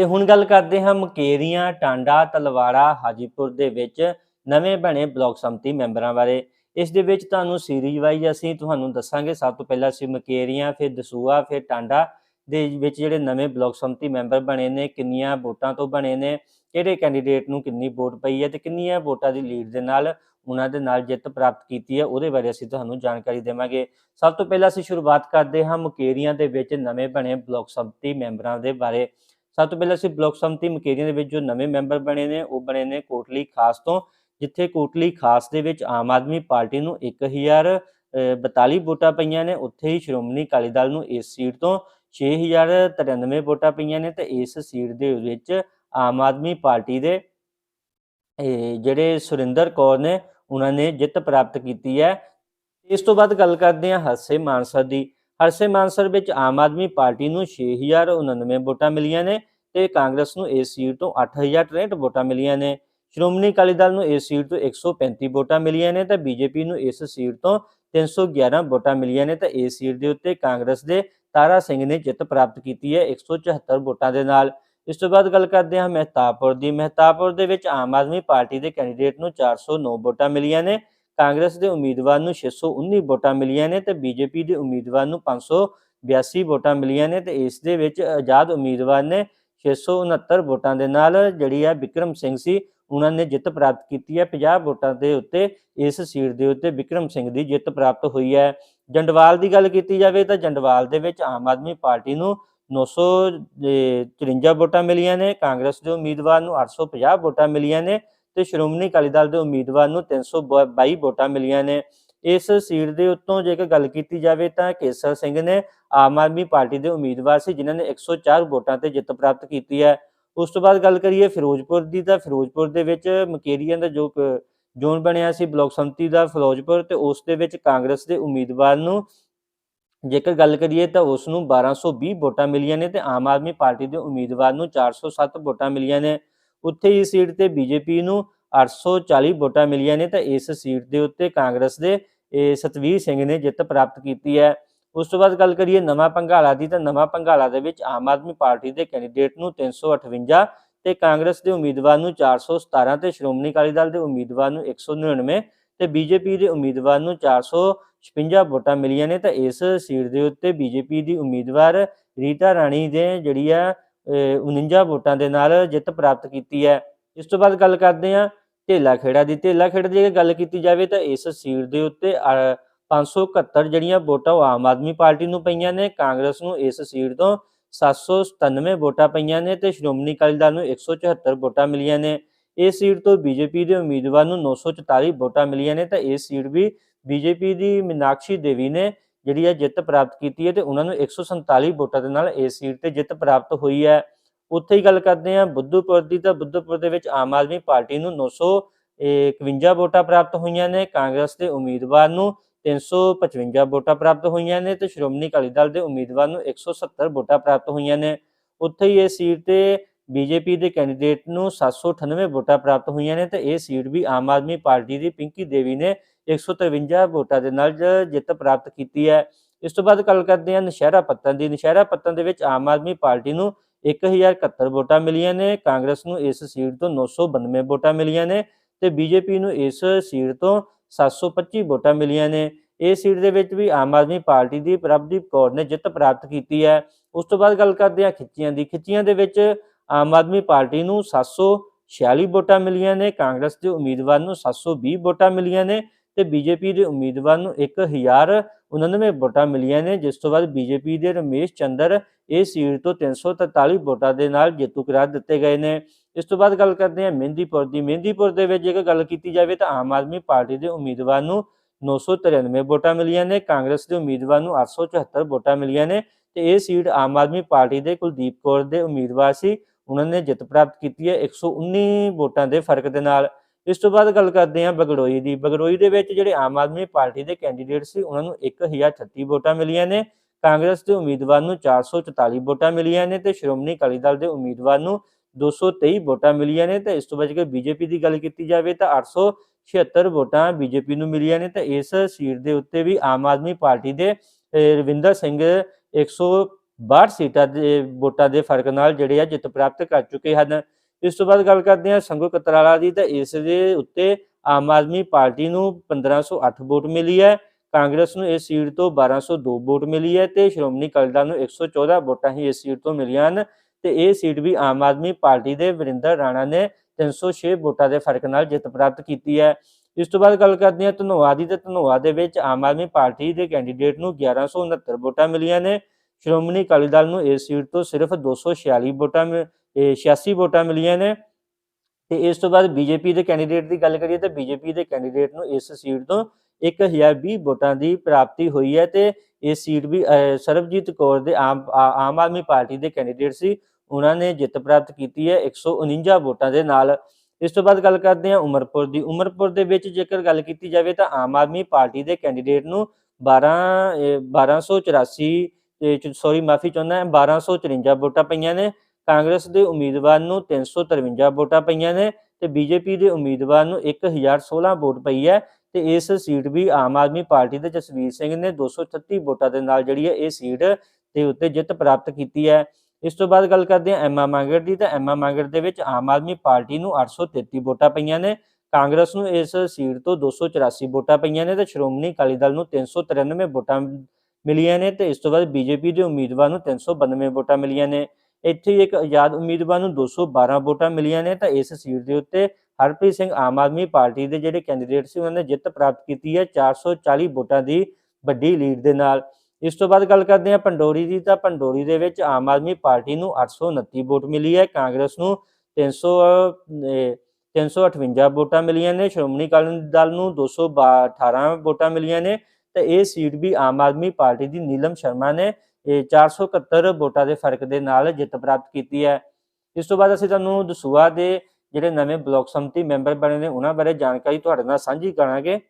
ਤੇ ਹੁਣ ਗੱਲ ਕਰਦੇ ਹਾਂ ਮਕੇਰੀਆਂ, ਟਾਂਡਾ, ਤਲਵਾੜਾ, ਹਾਜੀਪੁਰ ਦੇ ਵਿੱਚ ਨਵੇਂ ਬਣੇ ਬਲਾਕ ਸੰਮਤੀ ਮੈਂਬਰਾਂ ਬਾਰੇ। ਇਸ ਦੇ ਵਿੱਚ ਤੁਹਾਨੂੰ ਸੀਰੀਜ਼ ਵਾਈਜ਼ ਅਸੀਂ ਤੁਹਾਨੂੰ ਦੱਸਾਂਗੇ। ਸਭ ਤੋਂ ਪਹਿਲਾਂ ਅਸੀਂ ਮਕੇਰੀਆਂ, ਫਿਰ ਦਸੂਆ ਫਿਰ ਟਾਂਡਾ ਦੇ ਵਿੱਚ ਜਿਹੜੇ ਨਵੇਂ ਬਲਾਕ ਸੰਮਤੀ ਮੈਂਬਰ ਬਣੇ ਨੇ, ਕਿੰਨੀਆਂ ਵੋਟਾਂ ਤੋਂ ਬਣੇ ਨੇ, ਕਿਹੜੇ ਕੈਂਡੀਡੇਟ ਨੂੰ ਕਿੰਨੀ ਵੋਟ ਪਈ ਹੈ ਤੇ ਕਿੰਨੀਆਂ ਵੋਟਾਂ ਦੀ ਲੀਡ ਦੇ ਨਾਲ ਉਹਨਾਂ ਦੇ ਨਾਲ ਜਿੱਤ ਪ੍ਰਾਪਤ ਕੀਤੀ ਹੈ, ਉਹਦੇ ਬਾਰੇ ਅਸੀਂ ਤੁਹਾਨੂੰ ਜਾਣਕਾਰੀ ਦੇਵਾਂਗੇ। ਸਭ ਤੋਂ ਪਹਿਲਾਂ ਅਸੀਂ ਸ਼ੁਰੂਆਤ ਕਰਦੇ ਹਾਂ ਮੁਕੇਰੀਆਂ ਦੇ ਵਿੱਚ ਨਵੇਂ ਬਣੇ ਬਲਾਕ ਸੰਮਤੀ ਮੈਂਬਰਾਂ ਦੇ ਬਾਰੇ। ਸਭ ਤੋਂ ਪਹਿਲਾਂ ਅਸੀਂ ਬਲਾਕ ਸੰਮਤੀ ਮਕੇਰੀਆਂ ਦੇ ਵਿੱਚ ਜੋ ਨਵੇਂ ਮੈਂਬਰ ਬਣੇ ਨੇ, ਉਹ ਬਣੇ ਨੇ ਕੋਟਲੀ ਖਾਸ ਤੋਂ, ਜਿੱਥੇ ਕੋਟਲੀ ਖਾਸ ਦੇ ਵਿੱਚ ਆਮ ਆਦਮੀ ਪਾਰਟੀ ਨੂੰ 1042 ਵੋਟਾਂ ਪਈਆਂ ਨੇ, ਉੱਥੇ ਹੀ ਸ਼੍ਰੋਮਣੀ ਅਕਾਲੀ ਦਲ ਨੂੰ ਇਸ ਸੀਟ ਤੋਂ 6093 ਵੋਟਾਂ ਪਈਆਂ ਨੇ ਤੇ ਇਸ ਸੀਟ ਦੇ ਵਿੱਚ ਆਮ ਆਦਮੀ ਪਾਰਟੀ ਦੇ ਜਿਹੜੇ ਸੁਰਿੰਦਰ ਕੌਰ ਨੇ, ਉਹਨਾਂ ਨੇ ਜਿੱਤ ਪ੍ਰਾਪਤ ਕੀਤੀ ਹੈ। ਇਸ ਤੋਂ ਬਾਅਦ ਗੱਲ ਕਰਦੇ ਹਾਂ ਹਰਸੇ ਮਾਨਸਰ ਦੀ। ਹਰਸੇ ਮਾਨਸਰ ਵਿੱਚ ਆਮ ਆਦਮੀ ਪਾਰਟੀ ਨੂੰ 6099 ਵੋਟਾਂ ਮਿਲੀਆਂ ਨੇ ਤੇ ਕਾਂਗਰਸ ਨੂੰ ਇਸ ਸੀਟ ਤੋਂ 8063 ਵੋਟਾਂ ਮਿਲੀਆਂ ਨੇ। ਸ਼੍ਰੋਮਣੀ ਅਕਾਲੀ ਦਲ ਨੂੰ ਇਸ ਸੀਟ ਤੋਂ 135 ਵੋਟਾਂ ਮਿਲੀਆਂ ਨੇ ਤੇ ਬੀਜੇਪੀ ਨੂੰ ਇਸ ਸੀਟ ਤੋਂ 311 ਵੋਟਾਂ ਮਿਲੀਆਂ ਨੇ ਤੇ ਇਸ ਸੀਟ ਦੇ ਉੱਤੇ ਕਾਂਗਰਸ ਦੇ ਤਾਰਾ ਸਿੰਘ ਨੇ ਜਿੱਤ ਪ੍ਰਾਪਤ ਕੀਤੀ ਹੈ 174 ਵੋਟਾਂ ਦੇ ਨਾਲ। ਇਸ ਤੋਂ ਬਾਅਦ ਗੱਲ ਕਰਦੇ ਹਾਂ ਮਹਿਤਾਪੁਰ ਦੀ। ਮਹਿਤਾਪੁਰ ਦੇ ਵਿੱਚ ਆਮ ਆਦਮੀ ਪਾਰਟੀ ਦੇ ਕੈਂਡੀਡੇਟ ਨੂੰ 409 ਵੋਟਾਂ ਮਿਲੀਆਂ ਨੇ। ਕਾਂਗਰਸ ਦੇ ਉਮੀਦਵਾਰ ਨੂੰ 619 ਵੋਟਾਂ ਮਿਲੀਆਂ ਨੇ ਤੇ ਬੀਜੇਪੀ ਦੇ ਉਮੀਦਵਾਰ ਨੂੰ 582 ਵੋਟਾਂ ਮਿਲੀਆਂ ਨੇ ਤੇ ਇਸ ਦੇ ਵਿੱਚ ਆਜ਼ਾਦ ਉਮੀਦਵਾਰ ਨੇ 669 ਵੋਟਾਂ ਦੇ ਨਾਲ ਜਿਹੜੀ ਆ ਵਿਕਰਮ ਸਿੰਘ ਸੀ, ਉਹਨਾਂ ਨੇ ਜਿੱਤ ਪ੍ਰਾਪਤ ਕੀਤੀ ਹੈ। 50 ਵੋਟਾਂ ਦੇ ਉੱਤੇ ਇਸ ਸੀਟ ਦੇ ਉੱਤੇ ਵਿਕਰਮ ਸਿੰਘ ਦੀ ਜਿੱਤ ਪ੍ਰਾਪਤ ਹੋਈ ਹੈ। ਜੰਡਵਾਲ ਦੀ ਗੱਲ ਕੀਤੀ ਜਾਵੇ ਤਾਂ ਜੰਡਵਾਲ ਦੇ ਵਿੱਚ ਆਮ ਆਦਮੀ ਪਾਰਟੀ ਨੂੰ 953 ਵੋਟਾਂ ਮਿਲੀਆਂ ਨੇ, ਕਾਂਗਰਸ ਦੇ ਉਮੀਦਵਾਰ ਨੂੰ 850 ਵੋਟਾਂ ਮਿਲੀਆਂ ਨੇ ਤੇ ਸ਼੍ਰੋਮਣੀ ਅਕਾਲੀ ਦਲ ਦੇ ਉਮੀਦਵਾਰ ਨੂੰ 322 ਵੋਟਾਂ ਮਿਲੀਆਂ ਨੇ। ਇਸ ਸੀਟ ਦੇ ਉੱਤੋਂ ਜੇਕਰ ਗੱਲ ਕੀਤੀ ਜਾਵੇ ਤਾਂ ਕੇਸਰ ਸਿੰਘ ਨੇ ਆਮ ਆਦਮੀ ਪਾਰਟੀ ਦੇ ਉਮੀਦਵਾਰ ਸੀ, ਜਿਨ੍ਹਾਂ ਨੇ 104 ਵੋਟਾਂ ਤੇ ਜਿੱਤ ਪ੍ਰਾਪਤ ਕੀਤੀ ਹੈ। ਉਸ ਤੋਂ ਬਾਅਦ ਗੱਲ ਕਰੀਏ ਫਿਰੋਜ਼ਪੁਰ ਦੀ, ਤਾਂ ਫਿਰੋਜ਼ਪੁਰ ਦੇ ਵਿੱਚ ਮਕੇਰੀਆਂ ਦਾ ਜੋ ਜ਼ੋਨ ਬਣਿਆ ਸੀ, ਬਲਾਕ ਸੰਮਤੀ ਦਾ ਫਿਰੋਜ਼ਪੁਰ, ਤੇ ਉਸ ਦੇ ਵਿੱਚ ਕਾਂਗਰਸ ਦੇ ਉਮੀਦਵਾਰ ਨੂੰ ਜੇਕਰ ਗੱਲ ਕਰੀਏ ਤਾਂ ਉਸ ਨੂੰ 1220 ਵੋਟਾਂ ਮਿਲੀਆਂ ਨੇ, ਤੇ ਆਮ ਆਦਮੀ ਪਾਰਟੀ ਦੇ ਉਮੀਦਵਾਰ ਨੂੰ 407 ਵੋਟਾਂ ਮਿਲੀਆਂ ਨੇ। ਉੱਥੇ ਹੀ ਸੀਟ ਤੇ ਬੀਜੇਪੀ ਨੂੰ 840 ਵੋਟਾਂ ਮਿਲੀਆਂ ਨੇ ਤਾਂ ਇਸ ਸੀਟ ਦੇ ਉੱਤੇ ਕਾਂਗਰਸ ਦੇ ਸਤਵੀਰ ਸਿੰਘ ਨੇ ਜਿੱਤ ਪ੍ਰਾਪਤ ਕੀਤੀ ਹੈ। ਉਸ ਤੋਂ ਬਾਅਦ ਗੱਲ ਕਰੀਏ ਨਵਾਂ ਪੰਘਾਲਾ ਦੀ, ਤਾਂ ਨਵਾਂ ਪੰਘਾਲਾ ਦੇ ਵਿੱਚ ਆਮ ਆਦਮੀ ਪਾਰਟੀ ਦੇ ਕੈਂਡੀਡੇਟ ਨੂੰ 358 ਤੇ ਕਾਂਗਰਸ ਦੇ ਉਮੀਦਵਾਰ ਨੂੰ 417 ਤੇ ਸ਼੍ਰੋਮਣੀ ਅਕਾਲੀ ਦਲ ਦੇ ਉਮੀਦਵਾਰ ਨੂੰ 199 ਤੇ ਬੀਜੇਪੀ ਦੇ ਉਮੀਦਵਾਰ ਨੂੰ 456 ਵੋਟਾਂ ਮਿਲੀਆਂ ਨੇ ਤਾਂ ਇਸ ਸੀਟ ਦੇ ਉੱਤੇ ਬੀਜੇਪੀ ਦੀ ਉਮੀਦਵਾਰ ਰੀਤਾ ਰਾਣੀ ਦੇ ਜਿਹੜੀ ਆ ਅਹ 49 ਵੋਟਾਂ ਦੇ ਨਾਲ ਜਿੱਤ ਪ੍ਰਾਪਤ ਕੀਤੀ ਹੈ। ਇਸ ਤੋਂ ਬਾਅਦ ਗੱਲ ਕਰਦੇ ਹਾਂ ਢੇਲਾ ਖੇੜਾ ਦੀ ਢੇਲਾ ਖੇੜਾ ਦੀ ਜੇ ਗੱਲ ਕੀਤੀ ਜਾਵੇ ਤਾਂ ਇਸ ਸੀਟ ਦੇ ਉੱਤੇ ਅਹ, 571 ਜਿਹੜੀਆਂ ਵੋਟਾਂ ਉਹ ਆਮ ਆਦਮੀ ਪਾਰਟੀ ਨੂੰ ਪਈਆਂ ਨੇ ਕਾਂਗਰਸ ਨੂੰ ਇਸ ਸੀਟ ਤੋਂ 797 ਵੋਟਾਂ ਪਈਆਂ ਨੇ ਤੇ ਸ਼੍ਰੋਮਣੀ ਅਕਾਲੀ ਦਲ ਨੂੰ 174 ਵੋਟਾਂ ਮਿਲੀਆਂ ਨੇ। ਇਸ ਸੀਟ ਤੋਂ ਬੀਜੇਪੀ ਦੇ ਉਮੀਦਵਾਰ ਨੂੰ 944 ਵੋਟਾਂ ਮਿਲੀਆਂ ਨੇ ਤਾਂ ਇਸ ਸੀਟ ਵੀ ਬੀਜੇਪੀ ਦੀ ਮੀਨਾਕਸ਼ੀ ਦੇਵੀ ਨੇ ਜਿਹੜੀ ਹੈ ਜਿੱਤ ਪ੍ਰਾਪਤ ਕੀਤੀ ਹੈ ਤੇ ਉਹਨਾਂ ਨੂੰ 147 ਵੋਟਾਂ ਦੇ ਨਾਲ ਇਸ ਸੀਟ ਤੇ ਜਿੱਤ ਪ੍ਰਾਪਤ ਹੋਈ ਹੈ। ਉੱਥੇ ਹੀ ਗੱਲ ਕਰਦੇ ਹਾਂ ਬੁੱਧੂਪੁਰ ਦੀ ਤਾਂ ਬੁੱਧੂਪੁਰ ਦੇ ਵਿੱਚ ਆਮ ਆਦਮੀ ਪਾਰਟੀ ਨੂੰ 951 ਵੋਟਾਂ ਪ੍ਰਾਪਤ ਹੋਈਆਂ ਨੇ, ਕਾਂਗਰਸ ਦੇ ਉਮੀਦਵਾਰ ਨੂੰ 355 ਵੋਟਾਂ ਪ੍ਰਾਪਤ ਹੋਈਆਂ ਨੇ ਤੇ ਸ਼੍ਰੋਮਣੀ ਅਕਾਲੀ ਦਲ ਦੇ ਉਮੀਦਵਾਰ ਨੂੰ 170 ਵੋਟਾਂ ਪ੍ਰਾਪਤ ਹੋਈਆਂ ਨੇ। ਉੱਥੇ ਹੀ ਇਹ ਸੀਟ ਤੇ ਬੀਜੇਪੀ ਦੇ ਕੈਂਡੀਡੇਟ ਨੂੰ 798 ਵੋਟਾਂ ਪ੍ਰਾਪਤ ਹੋਈਆਂ ਨੇ ਤੇ ਇਹ ਸੀਟ ਵੀ ਆਮ ਆਦਮੀ ਪਾਰਟੀ ਦੀ ਪਿੰਕੀ ਦੇਵੀ ਨੇ 153 ਵੋਟਾਂ ਦੇ ਨਾਲ ਜਿੱਤ ਪ੍ਰਾਪਤ ਕੀਤੀ ਹੈ। ਇਸ ਤੋਂ ਬਾਅਦ ਗੱਲ ਕਰਦੇ ਹਾਂ, ਨਸ਼ਹਿਰਾ ਪੱਤਨ ਦੀ। ਨਸ਼ਹਿਰਾ ਪੱਤਨ ਦੇ ਵਿੱਚ ਆਮ ਆਦਮੀ ਪਾਰਟੀ ਨੂੰ 1071 ਵੋਟਾਂ ਮਿਲੀਆਂ ਨੇ, ਕਾਂਗਰਸ ਨੂੰ ਇਸ ਸੀਟ ਤੋਂ 992 ਵੋਟਾਂ ਮਿਲੀਆਂ ਨੇ ਤੇ ਬੀਜੇਪੀ ਨੂੰ ਇਸ ਸੀਟ ਤੋਂ 725 ਵੋਟਾਂ ਮਿਲੀਆਂ ਨੇ। ਇਸ ਸੀਟ ਦੇ ਵਿੱਚ ਵੀ ਆਮ ਆਦਮੀ ਪਾਰਟੀ ਦੀ ਪ੍ਰਭਦੀਪ ਕੌਰ ਨੇ ਜਿੱਤ ਪ੍ਰਾਪਤ ਕੀਤੀ ਹੈ। ਉਸ ਤੋਂ ਬਾਅਦ ਗੱਲ ਕਰਦੇ ਹਾਂ ਖਿੱਚੀਆਂ ਦੀ। ਖਿੱਚੀਆਂ ਦੇ ਵਿੱਚ ਆਮ ਆਦਮੀ ਪਾਰਟੀ ਨੂੰ 746 ਵੋਟਾਂ ਮਿਲੀਆਂ ਨੇ, ਕਾਂਗਰਸ ਦੇ ਉਮੀਦਵਾਰ ਨੂੰ 720 ਵੋਟਾਂ ਮਿਲੀਆਂ ਨੇ ਤੇ ਬੀਜੇਪੀ ਦੇ ਉਮੀਦਵਾਰ ਨੂੰ 1099 ਵੋਟਾਂ ਮਿਲੀਆਂ ਨੇ, ਜਿਸ ਤੋਂ ਬਾਅਦ ਬੀਜੇਪੀ ਦੇ ਰਮੇਸ਼ ਚੰਦਰ ਇਹ ਸੀਟ ਤੋਂ 343 ਵੋਟਾਂ ਦੇ ਨਾਲ ਜੇਤੂ ਕਰਾਰ ਦਿੱਤੇ ਗਏ ਨੇ। ਇਸ ਤੋਂ ਬਾਅਦ ਗੱਲ ਕਰਦੇ ਹਾਂ ਮਹਿੰਦੀਪੁਰ ਦੀ। ਮਹਿੰਦੀਪੁਰ ਦੇ ਵਿੱਚ ਜੇਕਰ ਗੱਲ ਕੀਤੀ ਜਾਵੇ ਤਾਂ ਆਮ ਆਦਮੀ ਪਾਰਟੀ ਦੇ ਉਮੀਦਵਾਰ ਨੂੰ 993 ਵੋਟਾਂ ਮਿਲੀਆਂ ਨੇ, ਕਾਂਗਰਸ ਦੇ ਉਮੀਦਵਾਰ ਨੂੰ 874 ਵੋਟਾਂ ਮਿਲੀਆਂ ਨੇ ਤੇ ਇਹ ਸੀਟ ਆਮ ਆਦਮੀ ਪਾਰਟੀ ਦੇ ਕੁਲਦੀਪ ਕੌਰ ਦੇ ਉਮੀਦਵਾਰ ਸੀ। ਉਹਨਾਂ ਨੇ ਜਿੱਤ ਪ੍ਰਾਪਤ ਕੀਤੀ ਹੈ 119 ਵੋਟਾਂ ਦੇ ਫ਼ਰਕ ਦੇ ਨਾਲ। ਇਸ ਤੋਂ ਬਾਅਦ ਗੱਲ ਕਰਦੇ ਹਾਂ ਬਗੜੋਈ ਦੀ। ਬਗੜੋਈ ਦੇ ਵਿੱਚ ਜਿਹੜੇ ਆਮ ਆਦਮੀ ਪਾਰਟੀ ਦੇ ਕੈਂਡੀਡੇਟ ਸੀ, ਉਹਨਾਂ ਨੂੰ 1036 ਵੋਟਾਂ ਮਿਲੀਆਂ ਨੇ। ਕਾਂਗਰਸ ਦੇ ਉਮੀਦਵਾਰ ਨੂੰ 444 ਵੋਟਾਂ ਮਿਲੀਆਂ ਨੇ ਤੇ ਸ਼੍ਰੋਮਣੀ ਅਕਾਲੀ ਦਲ ਦੇ ਉਮੀਦਵਾਰ ਨੂੰ 223 ਵੋਟਾਂ ਮਿਲੀਆਂ ਨੇ। ਤੇ ਇਸ ਤੋਂ ਬਾਅਦ ਜੇ ਬੀਜੇਪੀ ਦੀ ਗੱਲ ਕੀਤੀ ਜਾਵੇ ਤਾਂ 876 ਵੋਟਾਂ ਬੀਜੇਪੀ ਨੂੰ ਮਿਲੀਆਂ ਨੇ ਤੇ ਇਸ ਸੀਟ ਦੇ ਉੱਤੇ ਵੀ ਆਮ ਆਦਮੀ ਪਾਰਟੀ ਦੇ ਰਵਿੰਦਰ ਸਿੰਘ 62 ਸੀਟਾਂ ਦੇ ਵੋਟਾਂ ਦੇ ਫ਼ਰਕ ਨਾਲ ਜਿਹੜੇ ਆ ਜਿੱਤ ਪ੍ਰਾਪਤ ਕਰ ਚੁੱਕੇ ਹਨ। ਇਸ ਤੋਂ ਬਾਅਦ ਗੱਲ ਕਰਦੇ ਹਾਂ ਸੰਗੋ ਕਤਰਾਲਾ ਦੀ, ਤਾਂ ਇਸ ਦੇ ਉੱਤੇ ਆਮ ਆਦਮੀ ਪਾਰਟੀ ਨੂੰ 1508 ਵੋਟ ਮਿਲੀ ਹੈ, ਕਾਂਗਰਸ ਨੂੰ ਇਸ ਸੀਟ ਤੋਂ 1202 ਵੋਟ ਮਿਲੀ ਹੈ ਤੇ ਸ਼੍ਰੋਮਣੀ ਅਕਾਲੀ ਦਲ ਨੂੰ 114 ਵੋਟਾਂ ਹੀ ਇਸ ਸੀਟ ਤੋਂ ਮਿਲੀਆਂ ਹਨ ਤੇ ਇਹ ਸੀਟ ਵੀ ਆਮ ਆਦਮੀ ਪਾਰਟੀ ਦੇ ਵਰਿੰਦਰ ਰਾਣਾ ਨੇ 306 ਵੋਟਾਂ ਦੇ ਫ਼ਰਕ ਨਾਲ ਜਿੱਤ ਪ੍ਰਾਪਤ ਕੀਤੀ ਹੈ। ਇਸ ਤੋਂ ਬਾਅਦ ਗੱਲ ਕਰਦੇ ਹਾਂ ਧਨੋਆ ਦੀ, ਤੇ ਧਨੋਆ ਦੇ ਵਿੱਚ ਆਮ ਆਦਮੀ ਪਾਰਟੀ ਦੇ ਕੈਂਡੀਡੇਟ ਨੂੰ 1169 ਵੋਟਾਂ ਮਿਲੀਆਂ ਨੇ, ਸ਼੍ਰੋਮਣੀ ਅਕਾਲੀ ਦਲ ਨੂੰ ਇਸ ਸੀਟ ਤੋਂ ਸਿਰਫ 246 ਵੋਟਾਂ ਮਿ- ਇਹ 86 ਵੋਟਾਂ ਮਿਲੀਆਂ ਨੇ। ਤੇ ਇਸ ਤੋਂ ਬਾਅਦ ਬੀਜੇਪੀ ਦੇ ਕੈਂਡੀਡੇਟ ਦੀ ਗੱਲ ਕਰੀਏ ਤਾਂ ਬੀਜੇਪੀ ਦੇ ਕੈਂਡੀਡੇਟ ਨੂੰ ਇਸ ਸੀਟ ਤੋਂ 1020 ਵੋਟਾਂ ਦੀ ਪ੍ਰਾਪਤੀ ਹੋਈ ਹੈ ਤੇ ਇਹ ਸੀਟ ਵੀ ਅਹ, ਸਰਬਜੀਤ ਕੌਰ ਦੇ ਆਮ ਆਮ ਆਦਮੀ ਪਾਰਟੀ ਦੇ ਕੈਂਡੀਡੇਟ ਸੀ। ਉਹਨਾਂ ਨੇ ਜਿੱਤ ਪ੍ਰਾਪਤ ਕੀਤੀ ਹੈ 149 ਵੋਟਾਂ ਦੇ ਨਾਲ। ਇਸ ਤੋਂ ਬਾਅਦ ਗੱਲ ਕਰਦੇ ਹਾਂ ਉਮਰਪੁਰ ਦੀ। ਉਮਰਪੁਰ ਦੇ ਵਿੱਚ ਜੇਕਰ ਗੱਲ ਕੀਤੀ ਜਾਵੇ ਤਾਂ ਆਮ ਆਦਮੀ ਪਾਰਟੀ ਦੇ ਕੈਂਡੀਡੇਟ ਨੂੰ 12 ਇਹ 1284 ਸੌਰੀ ਮਾਫੀ ਚਾਹੁੰਦਾ 1254 ਵੋਟਾਂ ਪਈਆਂ ਨੇ। ਕਾਂਗਰਸ ਦੇ ਉਮੀਦਵਾਰ ਨੂੰ 353 ਵੋਟਾਂ ਪਈਆਂ ਨੇ ਤੇ ਬੀਜੇਪੀ ਦੇ ਉਮੀਦਵਾਰ ਨੂੰ 1016 ਵੋਟ ਪਈ ਹੈ ਤੇ ਇਸ ਸੀਟ ਵੀ ਆਮ ਆਦਮੀ ਪਾਰਟੀ ਦੇ ਜਸਵੀਰ ਸਿੰਘ ਨੇ 236 ਵੋਟਾਂ ਦੇ ਨਾਲ ਜਿਹੜੀ ਹੈ ਇਹ ਸੀਟ ਦੇ ਉੱਤੇ ਜਿੱਤ ਪ੍ਰਾਪਤ ਕੀਤੀ ਹੈ। ਇਸ ਤੋਂ ਬਾਅਦ ਗੱਲ ਕਰਦੇ ਹਾਂ ਐਮਾ ਮਾਂਗੜ ਦੀ ਤਾਂ ਐਮਾ ਮਾਂਗੜ ਦੇ ਵਿੱਚ ਆਮ ਆਦਮੀ ਪਾਰਟੀ ਨੂੰ 833 ਵੋਟਾਂ ਪਈਆਂ ਨੇ। ਕਾਂਗਰਸ ਨੂੰ ਇਸ ਸੀਟ ਤੋਂ 284 ਵੋਟਾਂ ਪਈਆਂ ਨੇ ਤੇ ਸ਼੍ਰੋਮਣੀ ਅਕਾਲੀ ਦਲ ਨੂੰ 393 ਵੋਟਾਂ ਮਿਲੀਆਂ ਨੇ ਤੇ ਇਸ ਤੋਂ ਬਾਅਦ ਬੀਜੇਪੀ ਦੇ ਉਮੀਦਵਾਰ ਨੂੰ 392 ਵੋਟਾਂ ਮਿਲੀਆਂ ਨੇ। ਇੱਥੇ ਇੱਕ ਆਜ਼ਾਦ ਉਮੀਦਵਾਰ ਨੂੰ 212 ਵੋਟਾਂ ਮਿਲੀਆਂ ਨੇ ਤਾਂ ਇਸ ਸੀਟ ਦੇ ਉੱਤੇ ਹਰਪ੍ਰੀਤ ਸਿੰਘ ਆਮ ਆਦਮੀ ਪਾਰਟੀ ਦੇ ਜਿਹੜੇ ਕੈਂਡੀਡੇਟ ਸੀ ਉਹਨਾਂ ਨੇ ਜਿੱਤ ਪ੍ਰਾਪਤ ਕੀਤੀ ਹੈ 440 ਵੋਟਾਂ ਦੀ ਵੱਡੀ ਲੀਡ ਦੇ ਨਾਲ। ਇਸ ਤੋਂ ਬਾਅਦ ਗੱਲ ਕਰਦੇ ਹਾਂ ਪੰਡੋਰੀ ਦੀ ਤਾਂ ਪੰਡੋਰੀ ਦੇ ਵਿੱਚ ਆਮ ਆਦਮੀ ਪਾਰਟੀ ਨੂੰ 829 ਵੋਟ ਮਿਲੀ ਹੈ ਕਾਂਗਰਸ ਨੂੰ 300 ਅਹ, 358 ਵੋਟਾਂ ਮਿਲੀਆਂ ਨੇ ਸ਼੍ਰੋਮਣੀ ਅਕਾਲੀ ਦਲ ਨੂੰ 218 ਵੋਟਾਂ ਮਿਲੀਆਂ ਨੇ ਤੇ ਇਹ ਸੀਟ ਵੀ ਆਮ ਆਦਮੀ ਪਾਰਟੀ ਦੀ ਨੀਲਮ ਸ਼ਰਮਾ ਨੇ 471 ਵੋਟਾਂ ਦੇ ਫ਼ਰਕ ਦੇ ਨਾਲ ਜਿੱਤ ਪ੍ਰਾਪਤ ਕੀਤੀ ਹੈ। ਇਸ ਤੋਂ ਬਾਅਦ ਅਸੀਂ ਤੁਹਾਨੂੰ ਦਸੂਆ ਦੇ ਜਿਹੜੇ ਨਵੇਂ ਬਲਾਕ ਸੰਮਤੀ ਮੈਂਬਰ ਬਣੇ ਨੇ, ਉਹਨਾਂ ਬਾਰੇ ਜਾਣਕਾਰੀ ਤੁਹਾਡੇ ਨਾਲ ਸਾਂਝੀ ਕਰਾਂਗੇ।